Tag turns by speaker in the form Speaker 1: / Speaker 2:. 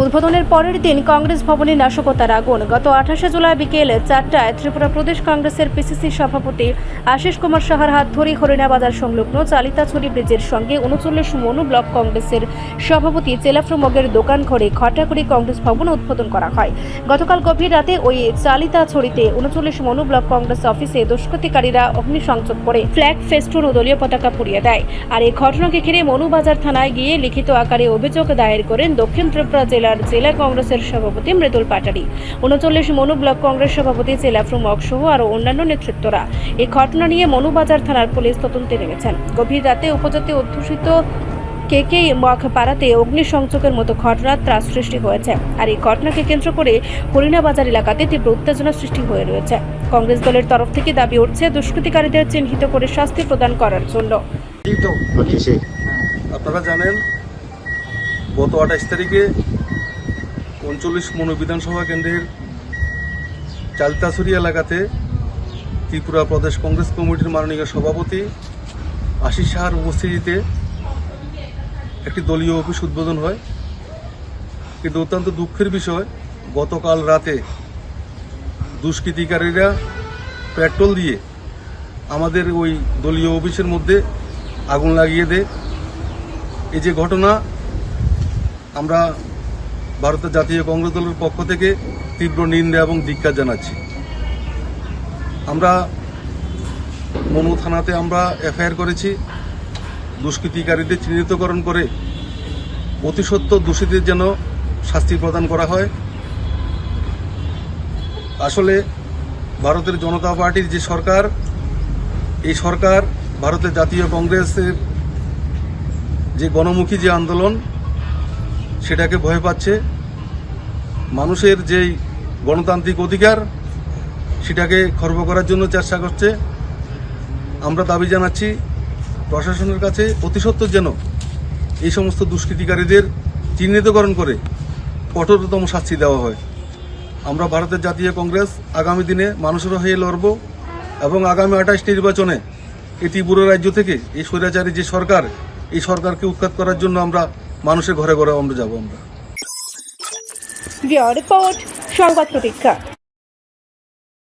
Speaker 1: উদ্বোধনের পরের দিন কংগ্রেস ভবনে নাশকতার আগুন। গত আঠাশে জুলাই বিকেল চারটায় ত্রিপুরা প্রদেশ কংগ্রেসের পিসিসি সভাপতি আশিস কুমার সাহার হাত ধরে হরিণাবাজার সংলগ্ন চালিতাছড়ি ব্রিজের সঙ্গে উনচল্লিশ মনু ব্লক কংগ্রেসের সভাপতি চেলাফ্রমগের দোকান ঘরে ঘটাকড়ি কংগ্রেস ভবন উদ্বোধন করা হয়। গতকাল গভীর রাতে ওই চালিতাছড়িতে উনচল্লিশ মনু ব্লক কংগ্রেস অফিসে দুষ্কৃতিকারীরা অগ্নিসংযোগ করে ফ্ল্যাগ ফেস্টুন ও দলীয় পতাকা পুড়িয়ে দেয়। আর এই ঘটনাকে ঘিরে মনুবাজার থানায় গিয়ে লিখিত আকারে অভিযোগ দায়ের করেন দক্ষিণ ত্রিপুরা জেলার জেলা কংগ্রেসের সভাপতি মৃদুল পাটারি। উনচল্লিশ মনু ব্লক কংগ্রেস সভাপতি জেলাফ্রুম সহ আরও অন্যান্য নেতৃত্বরা। এই ঘটনা নিয়ে মনুবাজার থানার পুলিশ তদন্তে নেমেছেন। গভীর রাতে উপজাতি অধ্যুষিত কেকে পাড়াতে অগ্নিসংযোগের মতো ঘটনার ত্রাস সৃষ্টি হয়েছে। আর এই ঘটনাকে কেন্দ্র করে হরিণাবাজার এলাকাতে তীব্র উত্তেজনা সৃষ্টি হয়ে রয়েছে। কংগ্রেস দলের তরফ থেকে দাবি উঠছে, দুষ্কৃতিকারীদের চিহ্নিত করে শাস্তি প্রদান করার জন্য।
Speaker 2: হচ্ছে
Speaker 3: আপনারা জানেন, গত আঠাশ তারিখে উনচল্লিশ মনো বিধানসভা কেন্দ্রের চালতাছড়ি এলাকাতে ত্রিপুরা প্রদেশ কংগ্রেস কমিটির মাননীয় সভাপতি আশিস সাহার উপস্থিতিতে একটি দলীয় অফিস উদ্বোধন হয়। কিন্তু অত্যন্ত দুঃখের বিষয়, গতকাল রাতে দুষ্কৃতিকারীরা পেট্রোল দিয়ে আমাদের ওই দলীয় অফিসের মধ্যে আগুন লাগিয়ে দেয়। এই যে ঘটনা, আমরা ভারতের জাতীয় কংগ্রেস দলের পক্ষ থেকে তীব্র নিন্দা এবং ধিক্কার জানাচ্ছি। আমরা মনু থানাতে আমরা এফআইআর করেছি। দুষ্কৃতিকারীদের চিহ্নিতকরণ করে অতি সত্য দোষীদের যেন শাস্তি প্রদান করা হয়। আসলে ভারতের জনতা পার্টির যে সরকার, এই সরকার ভারতের জাতীয় কংগ্রেসের যে গণমুখী যে আন্দোলন, সেটাকে ভয় পাচ্ছে। মানুষের যেই গণতান্ত্রিক অধিকার, সেটাকে খর্ব করার জন্য চেষ্টা করছে। আমরা দাবি জানাচ্ছি প্রশাসনের কাছে অতি সত্বর যেন এই সমস্ত দুষ্কৃতিকারীদের চিহ্নিতকরণ করে কঠোরতম শাস্তি দেওয়া হয়। আমরা ভারতের জাতীয় কংগ্রেস আগামী দিনে মানুষের হয়ে লড়ব এবং আগামী আঠাশ নির্বাচনে এই ত্রিপুরা রাজ্য থেকে এই স্বৈরাচারী যে সরকার, এই সরকারকে উৎখাত করার জন্য আমরা মানুষের ঘরে ঘরে আমরা যাব আমরা।
Speaker 1: রিপোর্ট, সংবাদ প্রতীক্ষা।